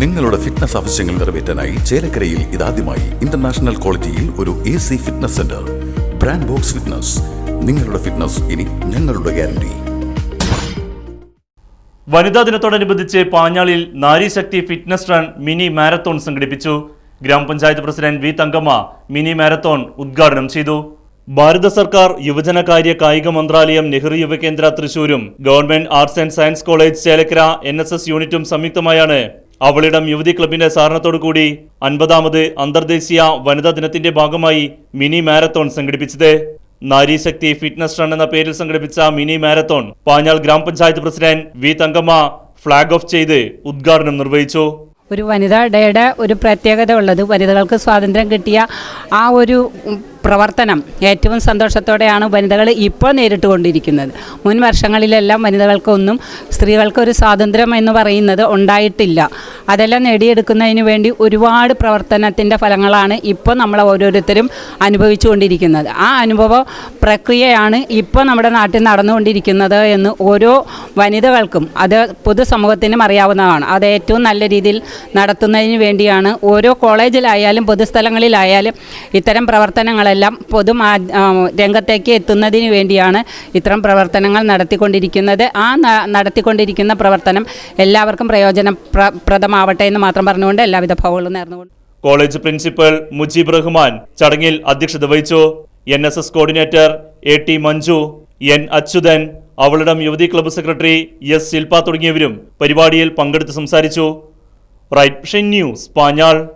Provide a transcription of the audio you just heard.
നിങ്ങളുടെ ഫിറ്റ്നസ് ആവശ്യങ്ങൾ നിറവേറ്റാനായി ചേലക്കരയിൽ ഇതാദ്യമായി ഇന്റർനാഷണൽ ക്വാളിറ്റിയിൽ ഒരു A C fitness centre brand box fitness നിങ്ങളുടെ ഫിറ്റ്നസ് ഇനി ഞങ്ങളുടെ ഗ്യാരണ്ടി വനിതാ ദിനത്തോടനുബന്ധിച്ച് പാഞ്ഞാളിൽ നാരീശക്തി ഫിറ്റ്നസ് റൺ മിനി മാരത്തോൺ സംഘടിപ്പിച്ചു. ഗ്രാമപഞ്ചായത്ത് president V Thankamma mini marathon ഉദ്ഘാടനം ചെയ്തു. ഭാരത സർക്കാർ യുവജനകാര്യ കായിക മന്ത്രാലയം നെഹ്റു യുവകേന്ദ്ര തൃശൂരും government arts and science college Chelakkara N യൂണിറ്റും സംയുക്തമായാണ് അവളിടം യുവതി ക്ലബിന്റെ സഹകരണത്തോടു കൂടി അൻപതാമത് അന്തർദേശീയ വനിതാ ദിനത്തിന്റെ ഭാഗമായി മിനി മാരത്തോൺ സംഘടിപ്പിച്ചത്. നാരീശക്തി ഫിറ്റ്നസ് റൺ എന്ന പേരിൽ സംഘടിപ്പിച്ച മിനി മാരത്തോൺ പാഞ്ഞാൾ ഗ്രാമപഞ്ചായത്ത് president V Thankamma flag off ചെയ്ത് ഉദ്ഘാടനം നിർവഹിച്ചു. ഒരു വനിതാ ഡേയുടെ ഒരു പ്രത്യേകത ഉള്ളത് വനിതകൾക്ക് സ്വാതന്ത്ര്യം കിട്ടിയ ആ ഒരു പ്രവർത്തനം ഏറ്റവും സന്തോഷത്തോടെയാണ് വനിതകൾ ഇപ്പോൾ നേരിട്ടുകൊണ്ടിരിക്കുന്നത്. മുൻ വർഷങ്ങളിലെല്ലാം വനിതകൾക്കൊന്നും സ്ത്രീകൾക്കൊരു സ്വാതന്ത്ര്യം എന്ന് പറയുന്നത് ഉണ്ടായിട്ടില്ല. അതെല്ലാം നേടിയെടുക്കുന്നതിന് വേണ്ടി ഒരുപാട് പ്രവർത്തനത്തിന്റെ ഫലങ്ങളാണ് ഇപ്പോൾ നമ്മൾ ഓരോരുത്തരും അനുഭവിച്ചുകൊണ്ടിരിക്കുന്നത്. ആ അനുഭവ പ്രക്രിയയാണ് ഇപ്പോൾ നമ്മുടെ നാട്ടിൽ നടന്നുകൊണ്ടിരിക്കുന്നത് എന്ന് ഓരോ വനിതകൾക്കും അത് പൊതുസമൂഹത്തിനും അറിയാവുന്നതാണ്. അത് ഏറ്റവും നല്ല രീതിയിൽ നടത്തുന്നതിന് വേണ്ടിയാണ് ഓരോ കോളേജിലായാലും പൊതുസ്ഥലങ്ങളിലായാലും ഇത്തരം പ്രവർത്തനങ്ങളെല്ലാം പൊതു മാ- ആ, രംഗത്തേക്ക് എത്തുന്നതിന് വേണ്ടിയാണ് ഇത്തരം പ്രവർത്തനങ്ങൾ നടത്തിക്കൊണ്ടിരിക്കുന്നത്. ആ നടത്തിക്കൊണ്ടിരിക്കുന്ന പ്രവർത്തനം എല്ലാവർക്കും പ്രയോജനപ്രദമാവട്ടെ എന്ന് മാത്രം പറഞ്ഞുകൊണ്ട് എല്ലാവിധ ഭാവങ്ങളും നേർന്നുകൊണ്ട്. കോളേജ് പ്രിൻസിപ്പൽ മുജീബ് റഹ്മാൻ ചടങ്ങിൽ അധ്യക്ഷത വഹിച്ചു. N S S coordinator A T Manju N Achuthan Avalidam യുവതി ക്ലബ്ബ് സെക്രട്ടറി എസ് ശിൽപ തുടങ്ങിയവരും പരിപാടിയിൽ പങ്കെടുത്ത് സംസാരിച്ചു. Right news Panjal.